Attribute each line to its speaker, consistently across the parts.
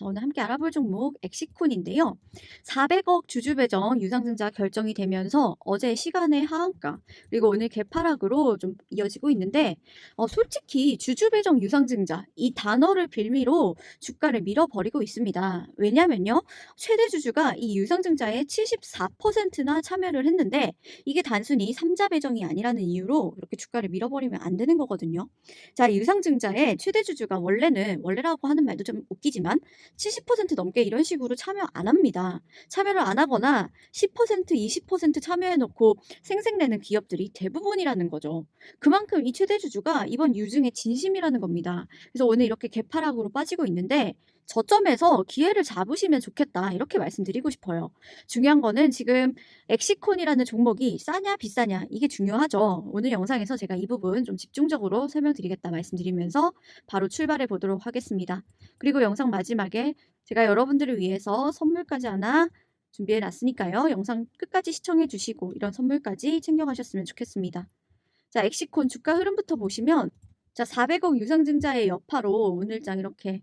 Speaker 1: 자, 오늘 함께 알아볼 종목 엑시콘인데요. 400억 주주 배정 유상증자 결정이 되면서 어제 시간의 하한가 그리고 오늘 개파락으로 좀 이어지고 있는데 어, 솔직히 주주 배정 유상증자 이 단어를 빌미로 주가를 밀어버리고 있습니다. 왜냐면요. 최대 주주가 이 유상증자에 74%나 참여를 했는데 이게 단순히 삼자 배정이 아니라는 이유로 이렇게 주가를 밀어버리면 안 되는 거거든요. 자, 이 유상증자의 최대 주주가 원래는 원래라고 하는 말도 좀 웃기지만 70% 넘게 이런 식으로 참여 안 합니다. 참여를 안 하거나 10% 20% 참여해 놓고 생색내는 기업들이 대부분이라는 거죠. 그만큼 이 최대 주주가 이번 유증의 진심이라는 겁니다. 그래서 오늘 이렇게 개파락으로 빠지고 있는데 저점에서 기회를 잡으시면 좋겠다. 이렇게 말씀드리고 싶어요. 중요한 거는 지금 엑시콘이라는 종목이 싸냐 비싸냐 이게 중요하죠. 오늘 영상에서 제가 이 부분 좀 집중적으로 설명드리겠다 말씀드리면서 바로 출발해 보도록 하겠습니다. 그리고 영상 마지막에 제가 여러분들을 위해서 선물까지 하나 준비해 놨으니까요. 영상 끝까지 시청해 주시고 이런 선물까지 챙겨가셨으면 좋겠습니다. 자, 엑시콘 주가 흐름부터 보시면 자, 400억 유상증자의 여파로 오늘장 이렇게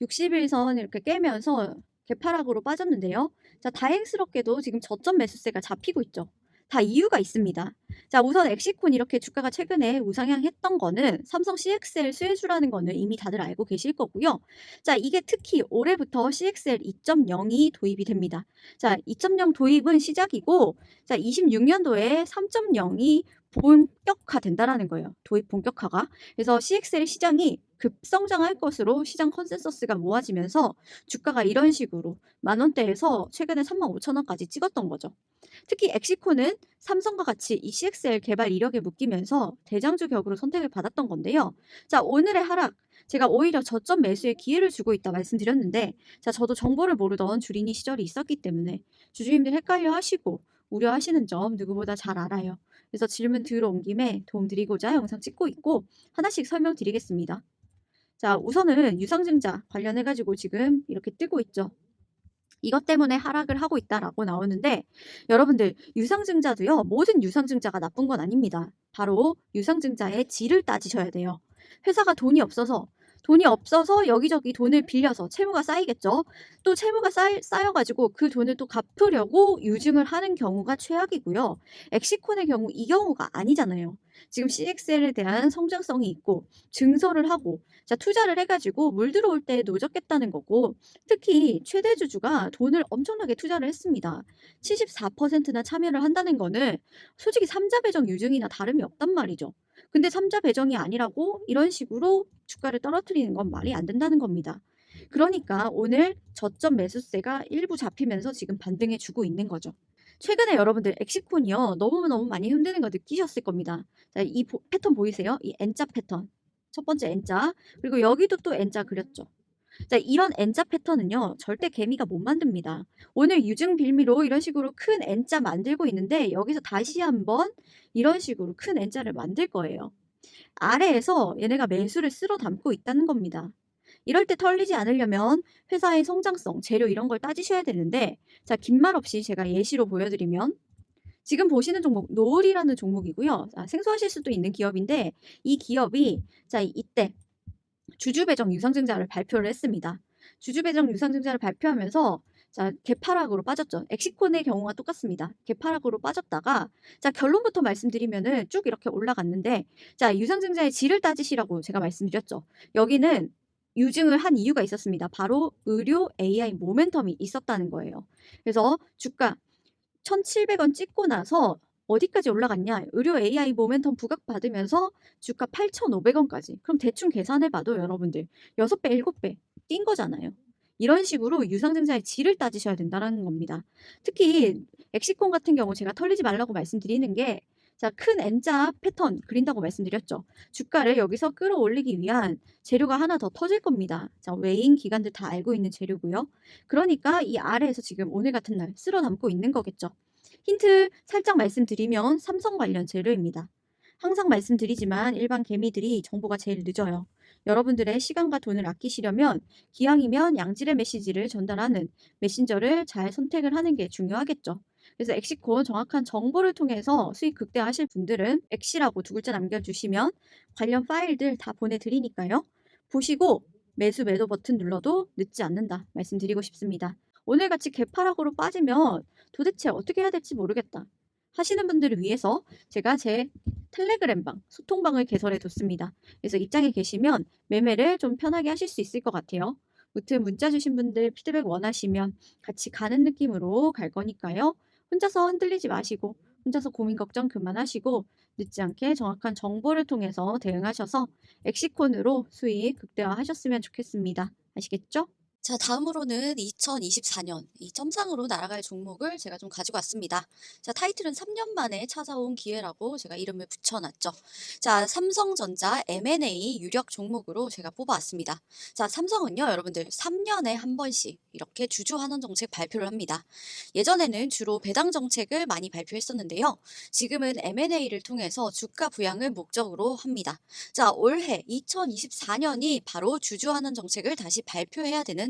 Speaker 1: 60일선 이렇게 깨면서 개파락으로 빠졌는데요. 자, 다행스럽게도 지금 저점 매수세가 잡히고 있죠. 다 이유가 있습니다. 자, 우선 엑시콘 이렇게 주가가 최근에 우상향했던 거는 삼성 CXL 수혜주라는 거는 이미 다들 알고 계실 거고요. 자, 이게 특히 올해부터 CXL 2.0이 도입이 됩니다. 자, 2.0 도입은 시작이고, 자, 26년도에 3.0이 본격화된다라는 거예요. 도입 본격화가. 그래서 CXL 시장이 급성장할 것으로 시장 컨센서스가 모아지면서 주가가 이런 식으로 만 원대에서 최근에 3만 5천 원까지 찍었던 거죠. 특히 엑시코는 삼성과 같이 이 CXL 개발 이력에 묶이면서 대장주 격으로 선택을 받았던 건데요. 자, 오늘의 하락 제가 오히려 저점 매수에 기회를 주고 있다 말씀드렸는데 자, 저도 정보를 모르던 주린이 시절이 있었기 때문에 주주님들 헷갈려 하시고 우려하시는 점 누구보다 잘 알아요. 그래서 질문 들어온 김에 도움드리고자 영상 찍고 있고 하나씩 설명드리겠습니다. 자, 우선은 유상증자 관련해 가지고 지금 이렇게 뜨고 있죠. 이것 때문에 하락을 하고 있다라고 나오는데 여러분들 유상증자도요 모든 유상증자가 나쁜 건 아닙니다. 바로 유상증자의 질을 따지셔야 돼요. 회사가 돈이 없어서 돈이 없어서 여기저기 돈을 빌려서 채무가 쌓이겠죠. 또 채무가 쌓이, 쌓여가지고 그 돈을 또 갚으려고 유증을 하는 경우가 최악이고요. 엑시콘의 경우 이 경우가 아니잖아요. 지금 CXL에 대한 성장성이 있고 증설을 하고 자 투자를 해가지고 물 들어올 때 노졌겠다는 거고 특히 최대 주주가 돈을 엄청나게 투자를 했습니다. 74%나 참여를 한다는 거는 솔직히 삼자 배정 유증이나 다름이 없단 말이죠. 근데 삼자 배정이 아니라고 이런 식으로 주가를 떨어뜨리는 건 말이 안 된다는 겁니다. 그러니까 오늘 저점 매수세가 일부 잡히면서 지금 반등해 주고 있는 거죠. 최근에 여러분들 엑시콘이요 너무너무 많이 흔드는 거 느끼셨을 겁니다. 자, 이 보- 패턴 보이세요? 이 N자 패턴. 첫 번째 N자. 그리고 여기도 또 N자 그렸죠. 자, 이런 N자 패턴은요, 절대 개미가 못 만듭니다. 오늘 유증 빌미로 이런 식으로 큰 N자 만들고 있는데, 여기서 다시 한번 이런 식으로 큰 N자를 만들 거예요. 아래에서 얘네가 매수를 쓸어 담고 있다는 겁니다. 이럴 때 털리지 않으려면 회사의 성장성, 재료 이런 걸 따지셔야 되는데, 자, 긴 말 없이 제가 예시로 보여드리면, 지금 보시는 종목, 노을이라는 종목이고요. 자, 생소하실 수도 있는 기업인데, 이 기업이, 자, 이때, 주주배정 유상증자를 발표를 했습니다. 주주배정 유상증자를 발표하면서 자 개파락으로 빠졌죠. 엑시콘의 경우가 똑같습니다. 개파락으로 빠졌다가 자 결론부터 말씀드리면은 쭉 이렇게 올라갔는데 자 유상증자의 질을 따지시라고 제가 말씀드렸죠. 여기는 유증을 한 이유가 있었습니다. 바로 의료 AI 모멘텀이 있었다는 거예요. 그래서 주가 1,700원 찍고 나서 어디까지 올라갔냐? 의료 AI 모멘텀 부각받으면서 주가 8,500원까지. 그럼 대충 계산해봐도 여러분들 6배, 7배 뛴 거잖아요. 이런 식으로 유상증자의 질을 따지셔야 된다는 겁니다. 특히 엑시콘 같은 경우 제가 털리지 말라고 말씀드리는 게 자, 큰 N자 패턴 그린다고 말씀드렸죠. 주가를 여기서 끌어올리기 위한 재료가 하나 더 터질 겁니다. 자, 외인 기관들 다 알고 있는 재료고요. 그러니까 이 아래에서 지금 오늘 같은 날 쓸어 담고 있는 거겠죠. 힌트 살짝 말씀드리면 삼성 관련 재료입니다. 항상 말씀드리지만 일반 개미들이 정보가 제일 늦어요. 여러분들의 시간과 돈을 아끼시려면 기왕이면 양질의 메시지를 전달하는 메신저를 잘 선택을 하는 게 중요하겠죠. 그래서 엑시콘 정확한 정보를 통해서 수익 극대화하실 분들은 엑시라고 두 글자 남겨주시면 관련 파일들 다 보내드리니까요. 보시고 매수 매도 버튼 눌러도 늦지 않는다 말씀드리고 싶습니다. 오늘같이 개파락으로 빠지면 도대체 어떻게 해야 될지 모르겠다 하시는 분들을 위해서 제가 제 텔레그램방, 소통방을 개설해 뒀습니다. 그래서 입장에 계시면 매매를 좀 편하게 하실 수 있을 것 같아요. 무튼 문자 주신 분들 피드백 원하시면 같이 가는 느낌으로 갈 거니까요. 혼자서 흔들리지 마시고 혼자서 고민 걱정 그만하시고 늦지 않게 정확한 정보를 통해서 대응하셔서 엑시콘으로 수익 극대화하셨으면 좋겠습니다. 아시겠죠?
Speaker 2: 자, 다음으로는 2024년 이 점상으로 날아갈 종목을 제가 좀 가지고 왔습니다. 자, 타이틀은 3년 만에 찾아온 기회라고 제가 이름을 붙여놨죠. 자, 삼성전자 M&A 유력 종목으로 제가 뽑아왔습니다. 자, 삼성은요, 여러분들 3년에 한 번씩 이렇게 주주 환원 정책 발표를 합니다. 예전에는 주로 배당 정책을 많이 발표했었는데요. 지금은 M&A를 통해서 주가 부양을 목적으로 합니다. 자, 올해 2024년이 바로 주주 환원 정책을 다시 발표해야 되는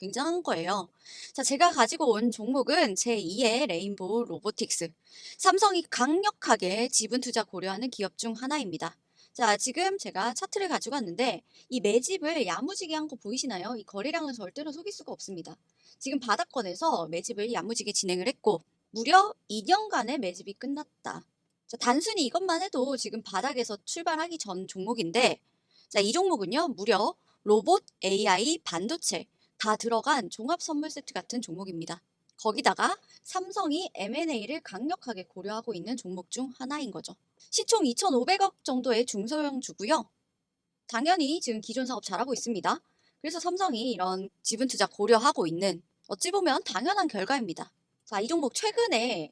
Speaker 2: 굉장한 거예요. 자, 제가 가지고 온 종목은 제2의 레인보우 로보틱스. 삼성이 강력하게 지분 투자 고려하는 기업 중 하나입니다. 자, 지금 제가 차트를 가지고 왔는데 이 매집을 야무지게 한 거 보이시나요? 이 거래량은 절대로 속일 수가 없습니다. 지금 바닥권에서 매집을 야무지게 진행을 했고 무려 2년간의 매집이 끝났다. 자, 단순히 이것만 해도 지금 바닥에서 출발하기 전 종목인데 자, 이 종목은요. 무려 로봇, AI, 반도체 다 들어간 종합 선물 세트 같은 종목입니다. 거기다가 삼성이 M&A를 강력하게 고려하고 있는 종목 중 하나인 거죠. 시총 2,500억 정도의 중소형 주고요. 당연히 지금 기존 사업 잘하고 있습니다. 그래서 삼성이 이런 지분 투자 고려하고 있는 어찌 보면 당연한 결과입니다. 자, 이 종목 최근에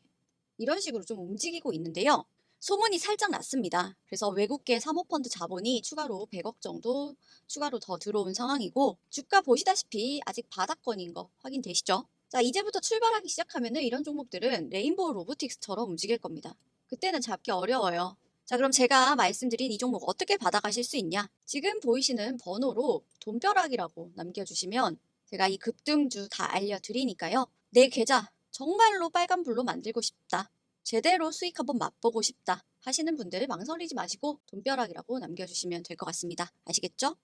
Speaker 2: 이런 식으로 좀 움직이고 있는데요. 소문이 살짝 났습니다. 그래서 외국계 사모펀드 자본이 추가로 100억 정도 추가로 더 들어온 상황이고 주가 보시다시피 아직 바닥권인 거 확인되시죠? 자, 이제부터 출발하기 시작하면은 이런 종목들은 레인보우 로보틱스처럼 움직일 겁니다. 그때는 잡기 어려워요. 자, 그럼 제가 말씀드린 이 종목 어떻게 받아가실 수 있냐? 지금 보이시는 번호로 돈벼락이라고 남겨주시면 제가 이 급등주 다 알려드리니까요. 내 계좌 정말로 빨간불로 만들고 싶다. 제대로 수익 한번 맛보고 싶다 하시는 분들 망설이지 마시고 돈벼락이라고 남겨주시면 될 것 같습니다. 아시겠죠?